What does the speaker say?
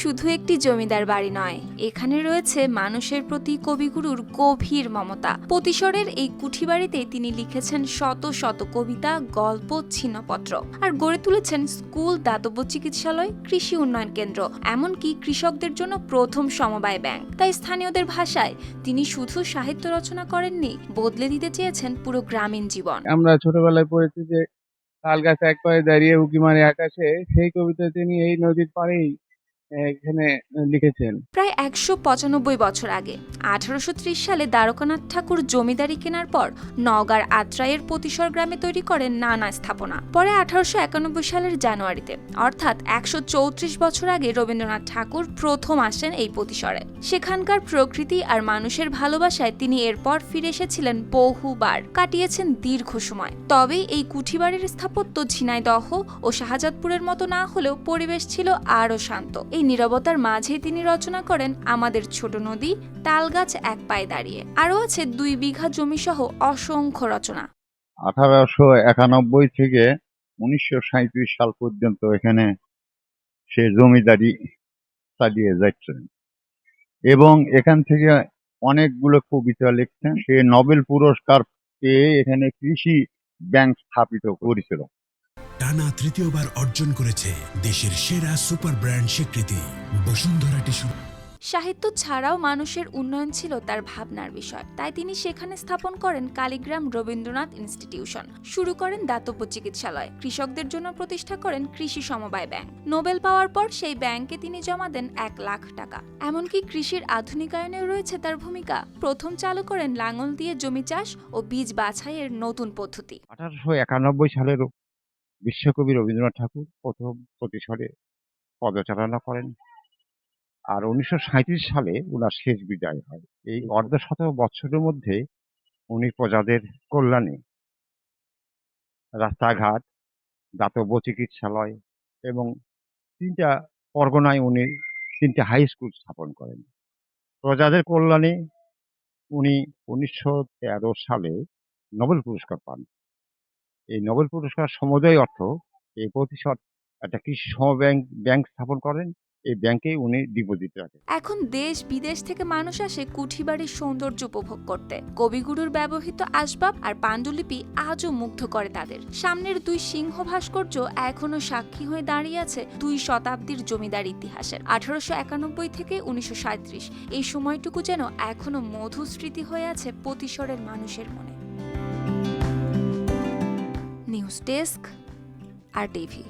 শুধু একটি জমিদার বাড়ি নয়, এখানে রয়েছে মানুষের প্রতি কবিগুরুর গভীর মমতা। প্রতিশরের এই কুঠি বাড়িতে তিনি লিখেছেন শত শত কবিতা, গল্প, ছিন্নপত্র আর গড়ে তুলেছেন স্কুল, দাতব্য চিকিৎসালয়, কৃষি উন্নয়ন কেন্দ্র, এমনকি কৃষকদের জন্য প্রথম সমবায় ব্যাংক। তাই স্থানীয়দের ভাষায় তিনি শুধু সাহিত্য রচনা করেননি, বদলে দিতে চেয়েছেন পুরো গ্রামীণ জীবন। আমরা ছোটবেলায় পড়েছি যে তাল এক পায়ে দাঁড়িয়ে উঁকি মারে আকাশে, সেই কবিতা তিনি এই নদীর পাড়েই এখানে লিখেছেন। প্রায় একশো পঁচানব্বই বছর আগে, আঠারোশো সালে দ্বারকানাথ ঠাকুর জমিদারি কেনার পর নওগাঁর আত্রাইয়ের প্রতিসর গ্রামে তৈরি করেন নানা স্থাপনা। পরে আঠারোশো একানব্বই সালের জানুয়ারিতে, অর্থাৎ একশো চৌত্রিশ বছর আগে রবীন্দ্রনাথ ঠাকুর প্রথম আসেন এই প্রতিসরে। সেখানকার প্রকৃতি আর মানুষের ভালোবাসায় তিনি এরপর ফিরে এসেছিলেন বহুবার, কাটিয়েছেন দীর্ঘ সময়। তবে এই কুঠিবাড়ির স্থাপত্য ঝিনাইদহ ও শাহজাদপুরের মতো না হলেও পরিবেশ ছিল আরও শান্ত। এই নীরবতার মাঝেই তিনি রচনা করেন আমাদের ছোট নদী, তালগাছ এক পায়ে দাঁড়িয়ে। আরও আছে দুই বিঘা জমি সহ অসংখ্য রচনা। আঠারোশো একানব্বই থেকে উনিশশো সাল পর্যন্ত এখানে সে জমিদারি চালিয়ে যাচ্ছেন এবং এখান থেকে অনেকগুলো কবিতা লিখছেন। সে নোবেল পুরস্কার পেয়ে এখানে কৃষি ব্যাংক স্থাপিত করেছিল। টানা তৃতীয়বার অর্জন করেছে দেশের সেরা সুপার ব্র্যান্ড স্বীকৃতি। বসুন্ধরা টিস্যু। সাহিত্য ছাড়াও মানুষের উন্নয়ন ছিল তার ভাবনার বিষয়। তাই তিনি সেখানে স্থাপন করেন কালীগ্রাম রবীন্দ্রনাথ ইনস্টিটিউশন। শুরু করেন দাতব্য চিকিৎসালয়। কৃষকদের জন্য প্রতিষ্ঠা করেন কৃষি সমবায় ব্যাংক। নোবেল পাওয়ার পর সেই ব্যাংকে তিনি জমা দেন এক লাখ টাকা। এমনকি কৃষির আধুনিকায়নেও রয়েছে তার ভূমিকা। প্রথম চালু করেন লাঙল দিয়ে জমি চাষ ও বীজ বাছাইয়ের নতুন পদ্ধতি। আঠারোশো একানব্বই সালের বিশ্বকবি রবীন্দ্রনাথ ঠাকুর প্রথম প্রতিসরে পদচারণা করেন। আর উনিশশো সাঁইত্রিশ সালে উনার শেষ বিদায় হয়। এই অর্ধ শত বছরের মধ্যে উনি প্রজাদের কল্যাণে রাস্তাঘাট, দাতব্য চিকিৎসালয় এবং তিনটা পরগনায় উনি তিনটা হাই স্কুল স্থাপন করেন। প্রজাদের কল্যাণে উনি উনিশশো তেরো সালে নোবেল পুরস্কার পান। এই নোবেল পুরস্কার সমুদয় অর্থ এই প্রতিশত একটা কৃষি সমব্যাংক ব্যাংক স্থাপন করেন। এই ব্যাংকে উনি ডিপোজিট রাখেন। এখন দেশ বিদেশ থেকে মানুষ আসে কুঠিবাড়ির সৌন্দর্য উপভোগ করতে। কবিগুরুর ব্যবহৃত আসবাব আর পাণ্ডুলিপি আজও মুগ্ধ করে তাদের। সামনের দুই সিংহ ভাস্কর্য এখনও সাক্ষী হয়ে দাঁড়িয়ে আছে দুই শতাব্দীর জমিদার ইতিহাসের। আঠারোশো একানব্বই থেকে উনিশশো সাঁইত্রিশ। এই সময়টুকু যেন এখনও মধু স্মৃতি হয়ে আছে প্রতিশরের মানুষের মনে। News desk R TV.